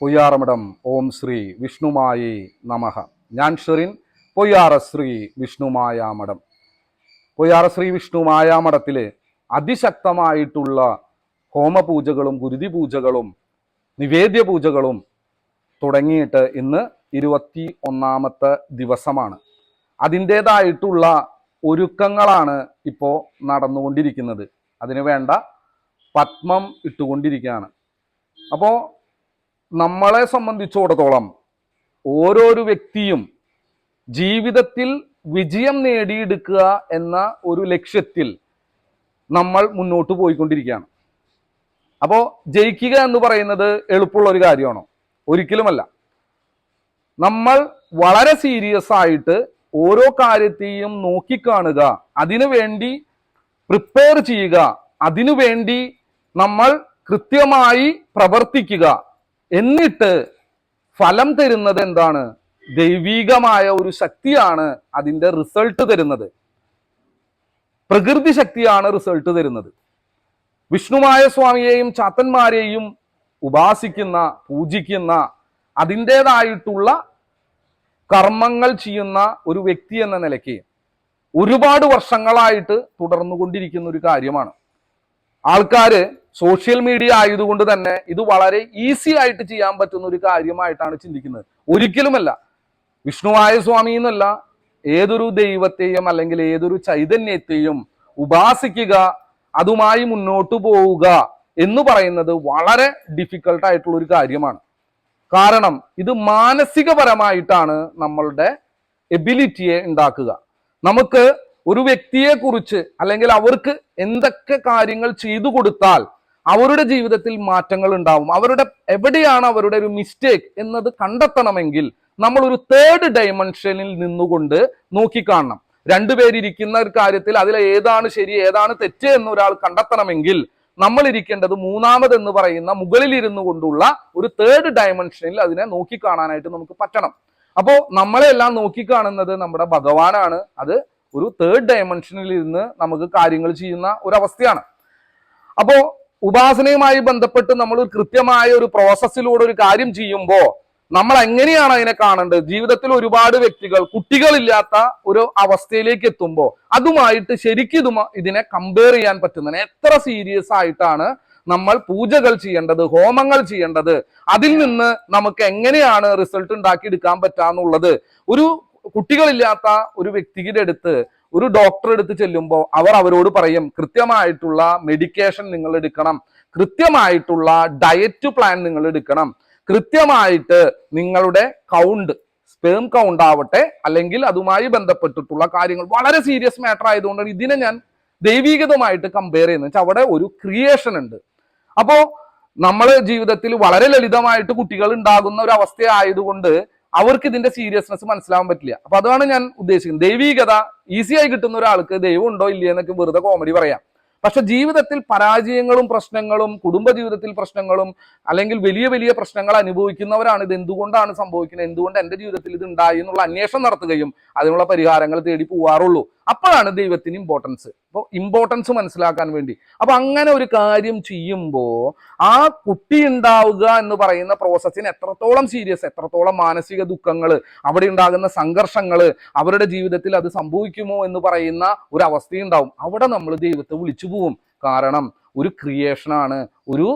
പൊയ്യാറമഠം. ഓം ശ്രീ വിഷ്ണുമായി നമഹ ഞാൻ ഷെറിൻ പൊയ്യാറ ശ്രീ വിഷ്ണുമായ മഠം പൊയ്യാറ ശ്രീ വിഷ്ണുമായ മഠത്തിൽ അതിശക്തമായിട്ടുള്ള ഹോമപൂജകളും ഗുരുതി പൂജകളും നിവേദ്യ പൂജകളും തുടങ്ങിയിട്ട് ഇന്ന് ഇരുപത്തി ഒന്നാമത്തെ ദിവസമാണ്. അതിന്റേതായിട്ടുള്ള ഒരുക്കങ്ങളാണ് ഇപ്പോൾ നടന്നുകൊണ്ടിരിക്കുന്നത്. അതിനു വേണ്ട പത്മം ഇട്ടുകൊണ്ടിരിക്കുകയാണ്. അപ്പോൾ നമ്മളെ സംബന്ധിച്ചിടത്തോളം ഓരോരു വ്യക്തിയും ജീവിതത്തിൽ വിജയം നേടിയെടുക്കുക എന്ന ഒരു ലക്ഷ്യത്തിൽ നമ്മൾ മുന്നോട്ട് പോയിക്കൊണ്ടിരിക്കുകയാണ്. അപ്പോൾ ജയിക്കുക എന്ന് പറയുന്നത് എളുപ്പമുള്ള ഒരു കാര്യമാണോ? ഒരിക്കലുമല്ല. നമ്മൾ വളരെ സീരിയസ് ആയിട്ട് ഓരോ കാര്യത്തെയും നോക്കിക്കാണുക അതിനു വേണ്ടി പ്രിപ്പയർ ചെയ്യുക അതിനു വേണ്ടി നമ്മൾ കൃത്യമായി പ്രവർത്തിക്കുക എന്നിട്ട് ഫലം തരുന്നത് എന്താണ്? ദൈവീകമായ ഒരു ശക്തിയാണ് അതിന്റെ റിസൾട്ട് തരുന്നത്. പ്രകൃതി ശക്തിയാണ് റിസൾട്ട് തരുന്നത്. വിഷ്ണുമായ സ്വാമിയെയും ചാത്തന്മാരെയും ഉപാസിക്കുന്ന പൂജിക്കുന്ന അതിന്റെതായിട്ടുള്ള കർമ്മങ്ങൾ ചെയ്യുന്ന ഒരു വ്യക്തി എന്ന നിലയ്ക്ക് ഒരുപാട് വർഷങ്ങളായിട്ട് തുടർന്നുകൊണ്ടിരിക്കുന്ന ഒരു കാര്യമാണ്. ആൾക്കാര് സോഷ്യൽ മീഡിയ ആയതുകൊണ്ട് തന്നെ ഇത് വളരെ ഈസി ആയിട്ട് ചെയ്യാൻ പറ്റുന്ന ഒരു കാര്യമായിട്ടാണ് ചിന്തിക്കുന്നത്. ഒരിക്കലുമല്ല. വിഷ്ണുവായ സ്വാമി എന്നല്ല ഏതൊരു ദൈവത്തെയും അല്ലെങ്കിൽ ഏതൊരു ചൈതന്യത്തെയും ഉപാസിക്കുക അതുമായി മുന്നോട്ട് പോവുക എന്ന് പറയുന്നത് വളരെ ഡിഫിക്കൽട്ട് ആയിട്ടുള്ള ഒരു കാര്യമാണ്. കാരണം ഇത് മാനസികപരമായിട്ടാണ് നമ്മളുടെ എബിലിറ്റിയെ ഉണ്ടാക്കുക. നമുക്ക് ഒരു വ്യക്തിയെ കുറിച്ച് അല്ലെങ്കിൽ അവർക്ക് എന്തൊക്കെ കാര്യങ്ങൾ ചെയ്തു കൊടുത്താൽ അവരുടെ ജീവിതത്തിൽ മാറ്റങ്ങൾ ഉണ്ടാവും. അവരുടെ എവിടെയാണ് അവരുടെ ഒരു മിസ്റ്റേക്ക് എന്നത് കണ്ടെത്തണമെങ്കിൽ നമ്മൾ ഒരു തേർഡ് ഡയമെൻഷനിൽ നിന്നുകൊണ്ട് നോക്കിക്കാണണം. രണ്ടുപേരിയ്ക്കുന്ന ഒരു കാര്യത്തിൽ അതിൽ ഏതാണ് ശരി ഏതാണ് തെറ്റ് എന്ന് ഒരാൾ കണ്ടെത്തണമെങ്കിൽ നമ്മൾ ഇരിക്കേണ്ടത് മൂന്നാമത് എന്ന് പറയുന്ന മുകളിൽ ഇരുന്നു കൊണ്ടുള്ള ഒരു തേർഡ് ഡയമെൻഷനിൽ അതിനെ നോക്കിക്കാണാനായിട്ട് നമുക്ക് പറ്റണം. അപ്പോ നമ്മളെല്ലാം നോക്കിക്കാണുന്നത് നമ്മുടെ ഭഗവാനാണ്. അത് ഒരു തേർഡ് ഡയമെൻഷനിൽ ഇരുന്ന് നമുക്ക് കാര്യങ്ങൾ ചെയ്യുന്ന ഒരവസ്ഥയാണ്. അവസ്ഥയാണ് അപ്പോ ഉപാസനയുമായി ബന്ധപ്പെട്ട് നമ്മൾ കൃത്യമായ ഒരു പ്രോസസ്സിലൂടെ ഒരു കാര്യം ചെയ്യുമ്പോൾ നമ്മൾ എങ്ങനെയാണ് അതിനെ കാണേണ്ടത്? ജീവിതത്തിൽ ഒരുപാട് വ്യക്തികൾ കുട്ടികളില്ലാത്ത ഒരു അവസ്ഥയിലേക്ക് എത്തുമ്പോൾ അതുമായിട്ട് ശരിക്കും ഇത് ഇതിനെ കമ്പയർ ചെയ്യാൻ പറ്റുന്നതിന് എത്ര സീരിയസ് ആയിട്ടാണ് നമ്മൾ പൂജകൾ ചെയ്യേണ്ടത് ഹോമങ്ങൾ ചെയ്യേണ്ടത് അതിൽ നിന്ന് നമുക്ക് എങ്ങനെയാണ് റിസൾട്ട് ഉണ്ടാക്കിയെടുക്കാൻ പറ്റാന്നുള്ളത്. ഒരു കുട്ടികളില്ലാത്ത ഒരു വ്യക്തിയുടെ അടുത്ത് ഒരു ഡോക്ടറെ അടുത്ത് ചെല്ലുമ്പോൾ അവർ അവരോട് പറയും കൃത്യമായിട്ടുള്ള മെഡിക്കേഷൻ നിങ്ങൾ എടുക്കണം. കൃത്യമായിട്ടുള്ള ഡയറ്റ് പ്ലാൻ നിങ്ങൾ എടുക്കണം. കൃത്യമായിട്ട് നിങ്ങളുടെ കൗണ്ട് സ്പേം കൗണ്ട് ആവട്ടെ അല്ലെങ്കിൽ അതുമായി ബന്ധപ്പെട്ടിട്ടുള്ള കാര്യങ്ങൾ. വളരെ സീരിയസ് മാറ്റർ ആയതുകൊണ്ടാണ് ഇതിനെ ഞാൻ ദൈവീകതമായിട്ട് കമ്പയർ ചെയ്യുന്നത്. വെച്ചാൽ അവിടെ ഒരു ക്രിയേഷൻ ഉണ്ട്. അപ്പോ നമ്മൾ ജീവിതത്തിൽ വളരെ ലളിതമായിട്ട് കുട്ടികൾ ഉണ്ടാകുന്ന ഒരു അവസ്ഥ ആയതുകൊണ്ട് അവർക്ക് ഇതിന്റെ സീരിയസ്നെസ് മനസ്സിലാവാൻ പറ്റില്ല. അപ്പൊ അതാണ് ഞാൻ ഉദ്ദേശിക്കുന്നത്. ദൈവീകത ഈസി ആയി കിട്ടുന്ന ഒരാൾക്ക് ദൈവം ഉണ്ടോ ഇല്ലയോ എന്നൊക്കെ വെറുതെ കോമഡി പറയാം. പക്ഷെ ജീവിതത്തിൽ പരാജയങ്ങളും പ്രശ്നങ്ങളും കുടുംബ ജീവിതത്തിൽ പ്രശ്നങ്ങളും അല്ലെങ്കിൽ വലിയ വലിയ പ്രശ്നങ്ങൾ അനുഭവിക്കുന്നവരാണ് ഇത് എന്തുകൊണ്ടാണ് സംഭവിക്കുന്നത്? എന്തുകൊണ്ട് എന്റെ ജീവിതത്തിൽ ഇത് ഉണ്ടായി എന്നുള്ള അന്വേഷണം നടത്തുകയും അതിനുള്ള പരിഹാരങ്ങൾ തേടി പോവാറുള്ളൂ. അപ്പോഴാണ് ദൈവത്തിന് ഇമ്പോർട്ടൻസ് അപ്പോൾ ഇമ്പോർട്ടൻസ് മനസ്സിലാക്കാൻ വേണ്ടി. അപ്പൊ അങ്ങനെ ഒരു കാര്യം ചെയ്യുമ്പോൾ ആ കുട്ടി ഉണ്ടാവുക എന്ന് പറയുന്ന പ്രോസസ്സിന് എത്രത്തോളം സീരിയസ് എത്രത്തോളം മാനസിക ദുഃഖങ്ങൾ അവിടെ ഉണ്ടാകുന്ന സംഘർഷങ്ങൾ അവരുടെ ജീവിതത്തിൽ അത് സംഭവിക്കുമോ എന്ന് പറയുന്ന ഒരു അവസ്ഥയുണ്ടാവും. അവിടെ നമ്മൾ ദൈവത്തെ വിളിച്ചു പോവും. കാരണം ഒരു ക്രിയേഷനാണ് ഒരു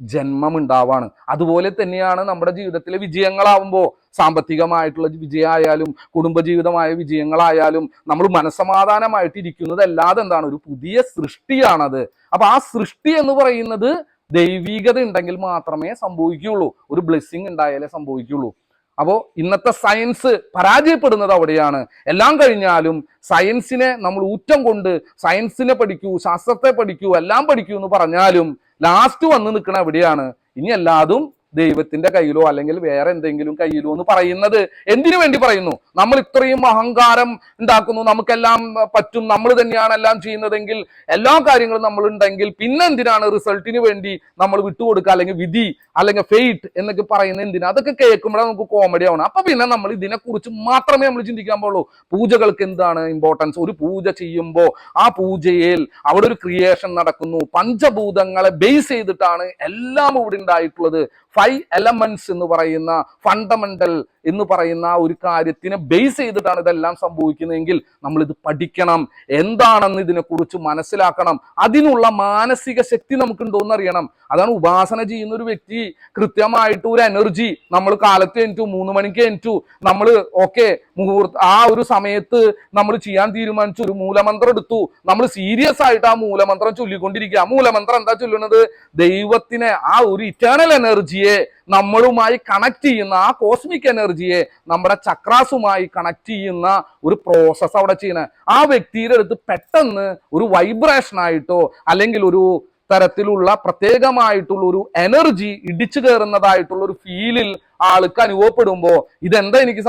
ജന്മം ഉണ്ടാവാണ് അതുപോലെ തന്നെയാണ് നമ്മുടെ ജീവിതത്തിലെ വിജയങ്ങളാവുമ്പോൾ സാമ്പത്തികമായിട്ടുള്ള വിജയമായാലും കുടുംബജീവിതമായ വിജയങ്ങളായാലും നമ്മൾ മനസമാധാനമായിട്ട് ഇരിക്കുന്നത് അല്ലാതെ എന്താണ്? ഒരു പുതിയ സൃഷ്ടിയാണത്. അപ്പൊ ആ സൃഷ്ടി എന്ന് പറയുന്നത് ദൈവീകത ഉണ്ടെങ്കിൽ മാത്രമേ സംഭവിക്കുകയുള്ളൂ. ഒരു ബ്ലെസ്സിങ് ഉണ്ടായാലേ സംഭവിക്കുകയുള്ളൂ. അപ്പോൾ ഇന്നത്തെ സയൻസ് പരാജയപ്പെടുന്നത് അവിടെയാണ്. എല്ലാം കഴിഞ്ഞാലും സയൻസിനെ നമ്മൾ ഊറ്റം കൊണ്ട് സയൻസിനെ പഠിക്കൂ ശാസ്ത്രത്തെ പഠിക്കൂ എല്ലാം പഠിക്കൂ എന്ന് പറഞ്ഞാലും ലാസ്റ്റ് വന്ന് നിൽക്കണ എവിടെയാണ്? ഇനി എല്ലാതും ദൈവത്തിന്റെ കയ്യിലോ അല്ലെങ്കിൽ വേറെ എന്തെങ്കിലും കയ്യിലോ എന്ന് പറയുന്നത് എന്തിനു വേണ്ടി പറയുന്നു? നമ്മൾ ഇത്രയും അഹങ്കാരം ഉണ്ടാക്കുന്നു. നമുക്കെല്ലാം പറ്റും. നമ്മൾ തന്നെയാണ് എല്ലാം ചെയ്യുന്നതെങ്കിൽ എല്ലാ കാര്യങ്ങളും നമ്മൾ ഉണ്ടെങ്കിൽ പിന്നെ എന്തിനാണ് റിസൾട്ടിന് വേണ്ടി നമ്മൾ വിട്ടുകൊടുക്കുക? അല്ലെങ്കിൽ വിധി അല്ലെങ്കിൽ ഫെയ്റ്റ് എന്നൊക്കെ പറയുന്നത് എന്തിനാ? അതൊക്കെ കേൾക്കുമ്പോഴേ നമുക്ക് കോമഡി ആവണം അപ്പൊ പിന്നെ നമ്മൾ ഇതിനെക്കുറിച്ച് മാത്രമേ നമ്മൾ ചിന്തിക്കാൻ പാടുള്ളൂ. പൂജകൾക്ക് എന്താണ് ഇമ്പോർട്ടൻസ് ഒരു പൂജ ചെയ്യുമ്പോൾ ആ പൂജയിൽ അവിടെ ഒരു ക്രിയേഷൻ നടക്കുന്നു. പഞ്ചഭൂതങ്ങളെ ബേസ് ചെയ്തിട്ടാണ് എല്ലാം ഇവിടെ ഉണ്ടായിട്ടുള്ളത്. ഫൈവ് എലമെന്റ്സ് എന്ന് പറയുന്ന ഫണ്ടമെന്റൽ എന്ന് പറയുന്ന ഒരു കാര്യത്തിനെ ബേസ് ചെയ്തിട്ടാണ് ഇതെല്ലാം സംഭവിക്കുന്നതെങ്കിൽ നമ്മൾ ഇത് പഠിക്കണം. എന്താണെന്ന് ഇതിനെക്കുറിച്ച് മനസ്സിലാക്കണം. അതിനുള്ള മാനസിക ശക്തി നമുക്കുണ്ടോ എന്ന് അറിയണം അതാണ് ഉപാസന ചെയ്യുന്ന ഒരു വ്യക്തി കൃത്യമായിട്ട് ഒരു എനർജി നമ്മൾ കാലത്ത് എനിറ്റു മൂന്ന് മണിക്ക് എനിറ്റു നമ്മൾ ഓക്കെ മുഹൂർത്ത ആ ഒരു സമയത്ത് നമ്മൾ ചെയ്യാൻ തീരുമാനിച്ചു ഒരു മൂലമന്ത്രം എടുത്തു. നമ്മൾ സീരിയസ് ആയിട്ട് ആ മൂലമന്ത്രം ചൊല്ലിക്കൊണ്ടിരിക്കുക. ആ മൂലമന്ത്രം എന്താ ചൊല്ലുന്നത്? ദൈവത്തിനെ ആ ഒരു ഇറ്റേണൽ എനർജിയെ നമ്മളുമായി കണക്ട് ചെയ്യുന്ന ആ കോസ്മിക് എനർജിയെ നമ്മുടെ ചക്രാസുമായി കണക്ട് ചെയ്യുന്ന ഒരു പ്രോസസ്സ് അവിടെ ചെയ്യുന്നത്. ആ വ്യക്തിയുടെ അടുത്ത് പെട്ടെന്ന് ഒരു വൈബ്രേഷൻ ആയിട്ടോ അല്ലെങ്കിൽ ഒരു തരത്തിലുള്ള പ്രത്യേകമായിട്ടുള്ള ഒരു എനർജി ഇടിച്ചു കയറുന്നതായിട്ടുള്ള ഒരു ഫീലിൽ ആൾക്ക് അനുഭവപ്പെടുമ്പോൾ ഇതെന്താ എനിക്ക്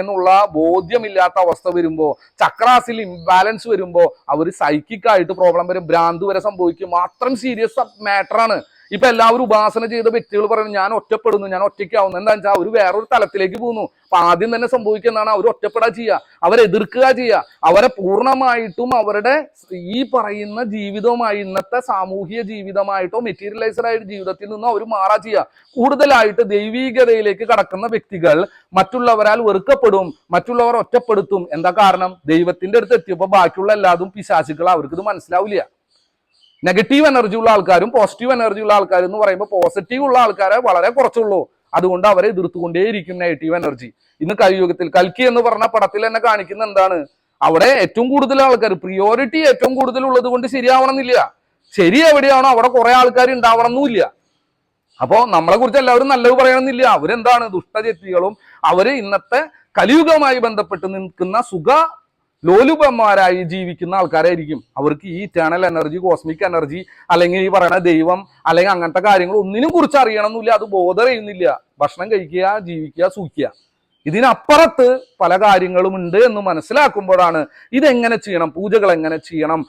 എന്നുള്ള ബോധ്യമില്ലാത്ത അവസ്ഥ വരുമ്പോൾ ചക്രാസിൽ ഇംബാലൻസ് വരുമ്പോൾ അവർ സൈക്കിക്കായിട്ട് പ്രോബ്ലം വരും ഭ്രാന്ത് വരെ സംഭവിക്കും. മാത്രം സീരിയസ് മാറ്ററാണ് ഇപ്പൊ എല്ലാവരും ഉപാസന ചെയ്ത വ്യക്തികൾ പറയുന്നു ഞാൻ ഒറ്റപ്പെടുന്നു ഞാൻ ഒറ്റയ്ക്കാവുന്നു എന്താ വെച്ചാൽ അവർ വേറൊരു തലത്തിലേക്ക് പോകുന്നു. അപ്പൊ ആദ്യം തന്നെ സംഭവിക്കുന്നതാണ് അവർ ഒറ്റപ്പെടാ ചെയ്യുക അവരെ എതിർക്കുക ചെയ്യുക അവരെ പൂർണമായിട്ടും അവരുടെ ഈ പറയുന്ന ജീവിതവുമായി ഇന്നത്തെ സാമൂഹിക ജീവിതമായിട്ടോ മെറ്റീരിയലൈസ്ഡ് ആയിട്ട് ജീവിതത്തിൽ നിന്നും അവർ മാറാ ചെയ്യുക കൂടുതലായിട്ട് ദൈവീകതയിലേക്ക് കടക്കുന്ന വ്യക്തികൾ മറ്റുള്ളവരാൽ വെറുക്കപ്പെടും മറ്റുള്ളവർ ഒറ്റപ്പെടുത്തും. എന്താ കാരണം? ദൈവത്തിന്റെ അടുത്ത് എത്തിയപ്പോൾ ബാക്കിയുള്ള എല്ലാതും പിശാചുക്കൾ അവർക്ക് ഇത് മനസ്സിലാവില്ല. നെഗറ്റീവ് എനർജി ഉള്ള ആൾക്കാരും പോസിറ്റീവ് എനർജി ഉള്ള ആൾക്കാരും എന്ന് പറയുമ്പോൾ പോസിറ്റീവ് ഉള്ള ആൾക്കാരെ വളരെ കുറച്ചുള്ളൂ. അതുകൊണ്ട് അവരെ എതിർത്തുകൊണ്ടേയിരിക്കും നെഗറ്റീവ് എനർജി ഇന്ന് കലിയുഗത്തിൽ കൽക്കി എന്ന് പറഞ്ഞ പടത്തിൽ തന്നെ കാണിക്കുന്ന എന്താണ്? അവിടെ ഏറ്റവും കൂടുതൽ ആൾക്കാർ പ്രിയോറിറ്റി ഏറ്റവും കൂടുതൽ ഉള്ളത് കൊണ്ട് ശരിയാവണമെന്നില്ല. ശരി എവിടെയാണോ അവിടെ കുറെ ആൾക്കാർ ഉണ്ടാവണമെന്നില്ല. അപ്പോ നമ്മളെ കുറിച്ച് എല്ലാവരും നല്ലത് പറയണമെന്നില്ല. അവരെന്താണ്? ദുഷ്ടജെത്തികളും അവർ ഇന്നത്തെ കലിയുഗമായി ബന്ധപ്പെട്ട് നിൽക്കുന്ന സുഖ ലോലുപന്മാരായി ജീവിക്കുന്ന ആൾക്കാരായിരിക്കും. അവർക്ക് ഈ ഇറ്റേണൽ എനർജി കോസ്മിക് എനർജി അല്ലെങ്കിൽ ഈ പറയുന്ന ദൈവം അല്ലെങ്കിൽ അങ്ങനത്തെ കാര്യങ്ങൾ ഒന്നിനും കുറിച്ച് അറിയണമെന്നില്ല അത് ബോധർ ചെയ്യുന്നില്ല ഭക്ഷണം കഴിക്കുക ജീവിക്കുക സൂക്കുക ഇതിനപ്പുറത്ത് പല കാര്യങ്ങളും ഉണ്ട് എന്ന് മനസ്സിലാക്കുമ്പോഴാണ് ഇതെങ്ങനെ ചെയ്യണം പൂജകൾ എങ്ങനെ ചെയ്യണം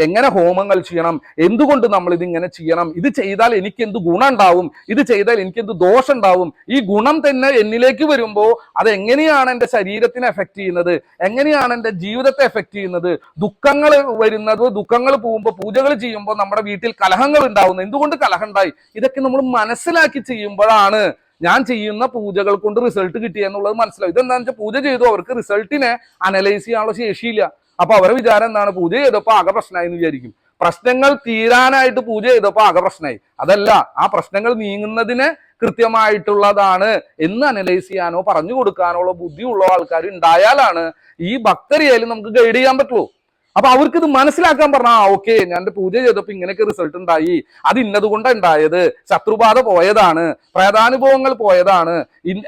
എങ്ങനെ ഹോമങ്ങൾ ചെയ്യണം എന്തുകൊണ്ട് നമ്മൾ ഇതിങ്ങനെ ചെയ്യണം ഇത് ചെയ്താൽ എനിക്ക് എന്ത് ഗുണം ഉണ്ടാവും ഇത് ചെയ്താൽ എനിക്ക് എന്ത് ദോഷം ഉണ്ടാവും ഈ ഗുണം തന്നെ എന്നിലേക്ക് വരുമ്പോൾ അത് എങ്ങനെയാണ് എന്റെ ശരീരത്തിനെ എഫക്റ്റ് ചെയ്യുന്നത് എങ്ങനെയാണ് എന്റെ ജീവിതത്തെ എഫക്റ്റ് ചെയ്യുന്നത് ദുഃഖങ്ങൾ വരുന്നത് ദുഃഖങ്ങൾ പോകുമ്പോൾ പൂജകൾ ചെയ്യുമ്പോൾ നമ്മുടെ വീട്ടിൽ കലഹങ്ങൾ ഉണ്ടാവുന്നത് എന്തുകൊണ്ട് കലഹം ഉണ്ടായി? ഇതൊക്കെ നമ്മൾ മനസ്സിലാക്കി ചെയ്യുമ്പോഴാണ് ഞാൻ ചെയ്യുന്ന പൂജകൾ കൊണ്ട് റിസൾട്ട് കിട്ടി എന്നുള്ളത് മനസ്സിലാവും. ഇതെന്താണെന്ന് വെച്ചാൽ പൂജ ചെയ്തു അവർക്ക് റിസൾട്ടിനെ അനലൈസ് ചെയ്യാനുള്ള ശേഷിയില്ല. അപ്പൊ അവരെ വിചാരം എന്താണ്? പൂജ ചെയ്തപ്പോ ആകെ പ്രശ്നമായി എന്ന് വിചാരിക്കും. പ്രശ്നങ്ങൾ തീരാനായിട്ട് പൂജ ചെയ്തപ്പോ ആകെ പ്രശ്നമായി അതല്ല ആ പ്രശ്നങ്ങൾ നീങ്ങുന്നതിന് കൃത്യമായിട്ടുള്ളതാണ്. എന്ന് അനലൈസ് ചെയ്യാനോ പറഞ്ഞു കൊടുക്കാനോ ഉള്ള ബുദ്ധിയുള്ള ആൾക്കാർ ഉണ്ടായാലാണ് ഈ ഭക്തരിയായാലും നമുക്ക് ഗൈഡ് ചെയ്യാൻ പറ്റുള്ളൂ. അപ്പൊ അവർക്ക് ഇത് മനസ്സിലാക്കാൻ പറഞ്ഞ ആ ഓക്കെ ഞാൻ പൂജ ചെയ്തപ്പോ ഇങ്ങനെയൊക്കെ റിസൾട്ട് ഉണ്ടായി. അത് ഇന്നത് കൊണ്ടാണ് ഉണ്ടായത് ശത്രുബാധ പോയതാണ്. പ്രേതാനുഭവങ്ങൾ പോയതാണ്.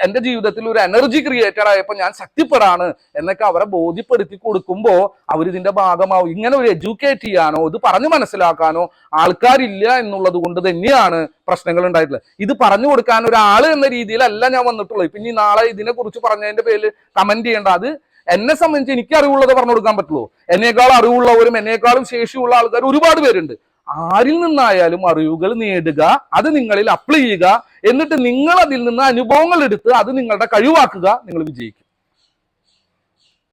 എന്റെ ജീവിതത്തിൽ ഒരു എനർജി ക്രിയേറ്റഡ് ആയപ്പോൾ ഞാൻ ശക്തിപ്പെടാണ് എന്നൊക്കെ അവരെ ബോധ്യപ്പെടുത്തി കൊടുക്കുമ്പോൾ അവർ ഇതിന്റെ ഭാഗമാവും. ഇങ്ങനെ ഒരു എഡ്യൂക്കേറ്റ് ചെയ്യാനോ ഇത് പറഞ്ഞു മനസ്സിലാക്കാനോ ആൾക്കാരില്ല എന്നുള്ളത് കൊണ്ട് തന്നെയാണ് പ്രശ്നങ്ങൾ ഉണ്ടായിട്ടുള്ളത്. ഇത് പറഞ്ഞു കൊടുക്കാൻ ഒരാൾ എന്ന രീതിയിലല്ല ഞാൻ വന്നിട്ടുള്ളത്. പിന്നെ നാളെ ഇതിനെ കുറിച്ച് പറഞ്ഞതിന്റെ പേരിൽ കമന്റ് ചെയ്യേണ്ട. അത് എന്നെ സംബന്ധിച്ച് എനിക്ക് അറിവുള്ളത് പറഞ്ഞു കൊടുക്കാൻ പറ്റുള്ളൂ. എന്നേക്കാൾ അറിവുള്ളവരും എന്നേക്കാളും ശേഷിയുള്ള ആൾക്കാർ ഒരുപാട് പേരുണ്ട്. ആരിൽ നിന്നായാലും അറിവുകൾ നേടുക അത് നിങ്ങളിൽ അപ്ലൈ ചെയ്യുക എന്നിട്ട് നിങ്ങൾ അതിൽ നിന്ന് അനുഭവങ്ങൾ എടുത്ത് അത് നിങ്ങളുടെ കഴിവാക്കുക നിങ്ങൾ വിജയിക്കും.